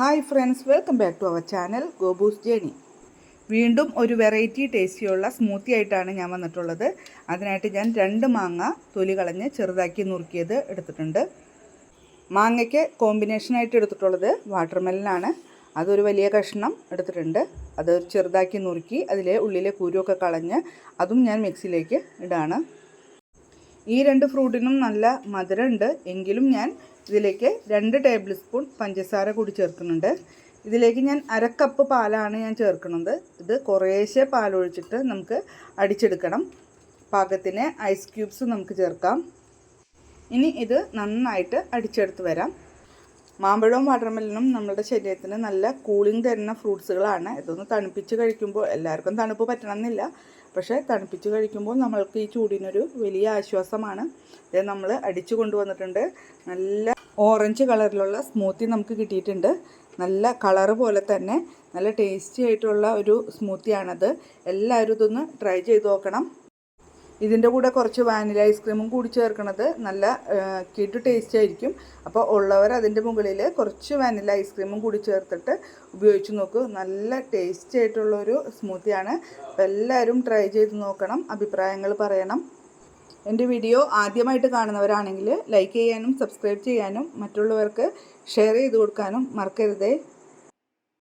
Hi friends welcome back to our channel ഗോബൂസ് journey വീണ്ടും ഒരു variety ടേസ്റ്റിയുള്ള smoothie ആയിട്ടാണ് ഞാൻ വന്നിട്ടുള്ളത്. അതിനായിട്ട് ഞാൻ രണ്ട് മാങ്ങ തൊലി കളഞ്ഞ് ചെറുതാക്കി നുറുക്കിയത് എടുത്തിട്ടുണ്ട്. മാങ്ങയ്ക്ക് കോമ്പിനേഷനായിട്ട് എടുത്തിട്ടുള്ളത് വാട്ടർമെലനാണ് അതൊരു വലിയ കഷ്ണം എടുത്തിട്ടുണ്ട്. അത് ചെറുതാക്കി നുറുക്കി അതിലെ ഉള്ളിലെ കുരുവൊക്കെ കളഞ്ഞ് അതും ഞാൻ മിക്സിയിലേക്ക് ഇടാണ്. ഈ രണ്ട് ഫ്രൂട്ടിനും നല്ല മധുരമുണ്ട്. എങ്കിലും ഞാൻ ഇതിലേക്ക് രണ്ട് ടേബിൾ സ്പൂൺ പഞ്ചസാര കൂടി ചേർക്കുന്നുണ്ട്. ഇതിലേക്ക് ഞാൻ അര കപ്പ് പാലാണ് ഞാൻ ചേർക്കുന്നത്. ഇത് കുറേശ്ശെ പാലൊഴിച്ചിട്ട് നമുക്ക് അടിച്ചെടുക്കണം. പാകത്തിന് ഐസ് ക്യൂബ്സ് നമുക്ക് ചേർക്കാം. ഇനി ഇത് നന്നായിട്ട് അടിച്ചെടുത്ത് വരാം. മാമ്പഴവും വാട്ടർമെലനും നമ്മുടെ ശരീരത്തിന് നല്ല കൂളിംഗ് തരുന്ന ഫ്രൂട്ട്സുകളാണ്. ഇതൊന്ന് തണുപ്പിച്ച് കഴിക്കുമ്പോൾ എല്ലാവർക്കും തണുപ്പ് പറ്റണമെന്നില്ല. പക്ഷേ തണുപ്പിച്ച് കഴിക്കുമ്പോൾ നമ്മൾക്ക് ഈ ചൂടിനൊരു വലിയ ആശ്വാസമാണ്. ഇത് നമ്മൾ അടിച്ചു കൊണ്ടുവന്നിട്ടുണ്ട്. നല്ല ഓറഞ്ച് കളറിലുള്ള സ്മൂത്തി നമുക്ക് കിട്ടിയിട്ടുണ്ട്. നല്ല കളറ് പോലെ തന്നെ നല്ല ടേസ്റ്റി ആയിട്ടുള്ള ഒരു സ്മൂത്തിയാണത്. എല്ലാവരും ഇതൊന്ന് ട്രൈ ചെയ്ത് നോക്കണം. ഇതിന്റെ കൂടെ കുറച്ച് വാനില ഐസ്ക്രീമും കൂടി ചേർക്കുന്നത് നല്ല കിട്ടു ടേസ്റ്റ് ആയിരിക്കും. അപ്പോൾ ഉള്ളവർ അതിന്റെ മുകളിൽ കുറച്ച് വാനില ഐസ്ക്രീമും കൂടി ചേർത്തിട്ട് ഉപയോഗിച്ച് നോക്കൂ. നല്ല ടേസ്റ്റ് ആയിട്ടുള്ളൊരു സ്മൂത്തിയാണ് അപ്പോൾ എല്ലാവരും ട്രൈ ചെയ്ത് നോക്കണം അഭിപ്രായങ്ങൾ പറയണം. എന്റെ വീഡിയോ ആദ്യമായിട്ട് കാണുന്നവരാണെങ്കിൽ ലൈക്ക് ചെയ്യാനും സബ്സ്ക്രൈബ് ചെയ്യാനും മറ്റുള്ളവർക്ക് ഷെയർ ചെയ്ത് കൊടുക്കാനും മറക്കരുതേ.